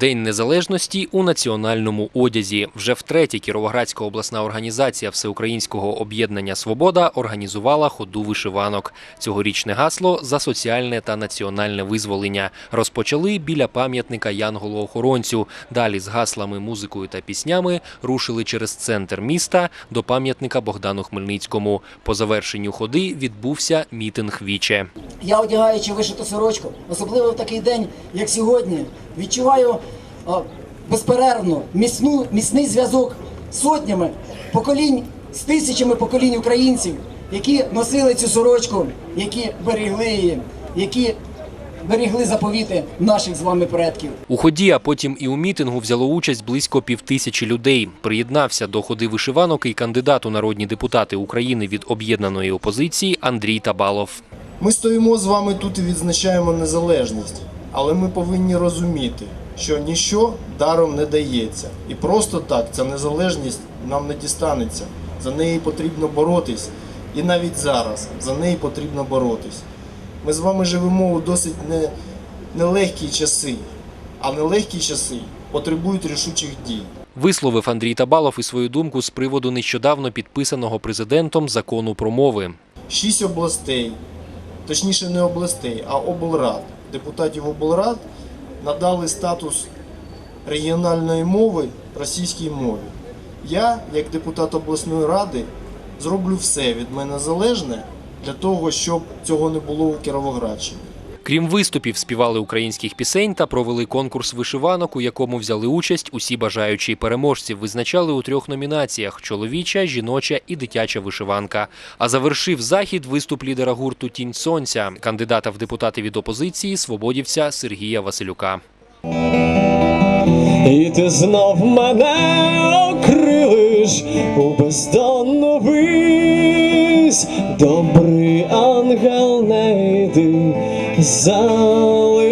День незалежності у національному одязі. Вже втретє Кіровоградська обласна організація Всеукраїнського об'єднання Свобода організувала ходу вишиванок. Цьогорічне гасло за соціальне та національне визволення. Розпочали біля пам'ятника Янголу-охоронцю. Далі з гаслами, музикою та піснями рушили через центр міста до пам'ятника Богдану Хмельницькому. По завершенню ходи відбувся мітинг віче. Я одягаючи вишиту сорочку, особливо в такий день, як сьогодні, відчуваю безперервно міцну, міцний зв'язок з сотнями поколінь, з тисячами поколінь українців, які носили цю сорочку, які берегли її, які берегли заповіти наших з вами предків. У ході, а потім і у мітингу взяло участь близько півтисячі людей. Приєднався до ходи вишиванок і кандидат у народні депутати України від об'єднаної опозиції Андрій Табалов. Ми стоїмо з вами тут і відзначаємо незалежність, але ми повинні розуміти, що ніщо даром не дається. І просто так ця незалежність нам не дістанеться. За неї потрібно боротись. І навіть зараз за неї потрібно боротись. Ми з вами живемо у досить не, нелегкі часи, а нелегкі часи потребують рішучих дій. Висловив Андрій Табалов і свою думку з приводу нещодавно підписаного президентом закону про мови. Шість областей, точніше не областей, а облрад, депутатів облрад надали статус регіональної мови російській мові. Я, як депутат обласної ради, зроблю все від мене залежне для того, щоб цього не було у Кіровоградщині. Крім виступів, співали українських пісень та провели конкурс вишиванок, у якому взяли участь усі бажаючі переможців. Визначали у трьох номінаціях: чоловіча, жіноча і дитяча вишиванка. А завершив захід виступ лідера гурту Тінь Сонця, кандидата в депутати від опозиції, свободівця Сергія Василюка. І ти знов мене окрилиш у бездонну вись. Добрий ангел не йди, залишив.